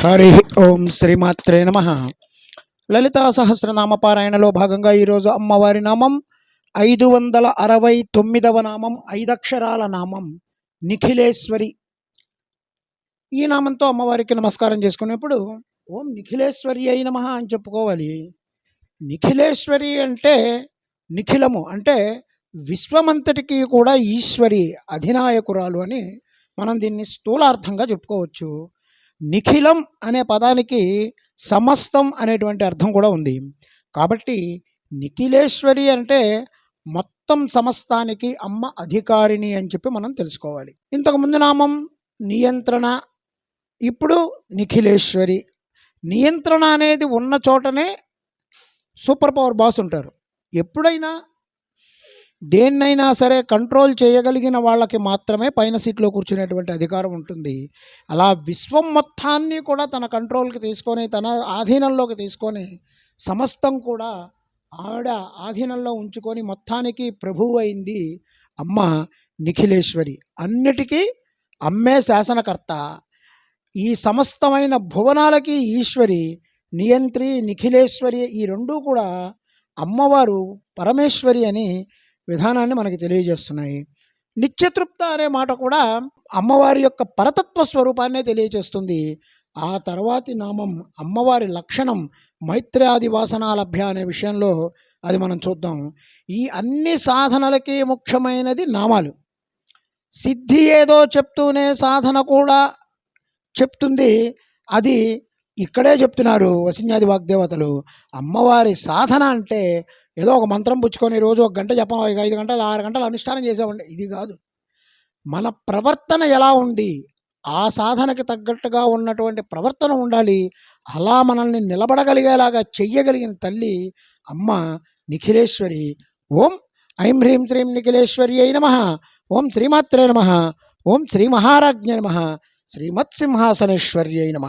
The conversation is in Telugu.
హరి ఓం శ్రీమాత్రే నమ. లలితా సహస్రనామ పారాయణలో భాగంగా ఈరోజు అమ్మవారి నామం ఐదు వందల అరవై తొమ్మిదవ నామం ఐదక్షరాల నామం నిఖిలేశ్వరి. ఈ నామంతో అమ్మవారికి నమస్కారం చేసుకునేప్పుడు ఓం నిఖిలేశ్వరి అయి నమ అని చెప్పుకోవాలి. నిఖిలేశ్వరి అంటే నిఖిలము అంటే విశ్వమంతటికి కూడా ఈశ్వరి అధినాయకురాలు అని మనం దీన్ని స్థూలార్థంగా చెప్పుకోవచ్చు. నిఖిలం అనే పదానికి సమస్తం అనేటువంటి అర్థం కూడా ఉంది. కాబట్టి నిఖిలేశ్వరి అంటే మొత్తం సమస్తానికి అమ్మ అధికారిని అని చెప్పి మనం తెలుసుకోవాలి. ఇంతకు ముందు నామం నియంత్రణ ఇప్పుడు నిఖిలేశ్వరి. నియంత్రణ అనేది ఉన్న చోటనే సూపర్ పవర్ బాస్ ఉంటారు. ఎప్పుడైనా దేన్నైనా సరే కంట్రోల్ చేయగలిగిన వాళ్ళకి మాత్రమే పైన సీట్లో కూర్చునేటువంటి అధికారం ఉంటుంది. అలా విశ్వం మొత్తాన్ని కూడా తన కంట్రోల్కి తీసుకొని తన ఆధీనంలోకి తీసుకొని సమస్తం కూడా ఆవిడ ఆధీనంలో ఉంచుకొని మొత్తానికి ప్రభువు అయింది అమ్మ నిఖిలేశ్వరి. అన్నిటికీ అమ్మే శాసనకర్త. ఈ సమస్తమైన భువనాలకి ఈశ్వరి నియంత్రి నిఖిలేశ్వరి ఈ రెండూ కూడా అమ్మవారు పరమేశ్వరి అని విధానాన్ని మనకి తెలియజేస్తున్నాయి. నిత్యతృప్త అనే మాట కూడా అమ్మవారి యొక్క పరతత్వ స్వరూపాన్నే తెలియజేస్తుంది. ఆ తర్వాతి నామం అమ్మవారి లక్షణం మైత్ర్యాది వాసనాలభ్య అనే విషయంలో అది మనం చూద్దాం. ఈ అన్ని సాధనలకి ముఖ్యమైనది నామాలు. సిద్ధి ఏదో చెప్తూనే సాధన కూడా చెప్తుంది. అది ఇక్కడే చెప్తున్నారు వసిన్యాది వాగ్దేవతలు అమ్మవారి సాధన అంటే ఏదో ఒక మంత్రం పుచ్చుకొని రోజు ఒక గంట చెప్పాం ఐదు గంటలు ఆరు గంటలు అనుష్ఠానం చేసామండి ఇది కాదు. మన ప్రవర్తన ఎలా ఉంది? ఆ సాధనకి తగ్గట్టుగా ఉన్నటువంటి ప్రవర్తన ఉండాలి. అలా మనల్ని నిలబడగలిగేలాగా చెయ్యగలిగిన తల్లి అమ్మ నిఖిలేశ్వరి. ఓం ఐం హ్రీం శ్రీం నిఖిలేశ్వరి అయి నమ. ఓం శ్రీమాత్రే నమ. ఓం శ్రీ మహారాజ్ఞ నమ. శ్రీమత్సింహాసనేశ్వర్యై నమ.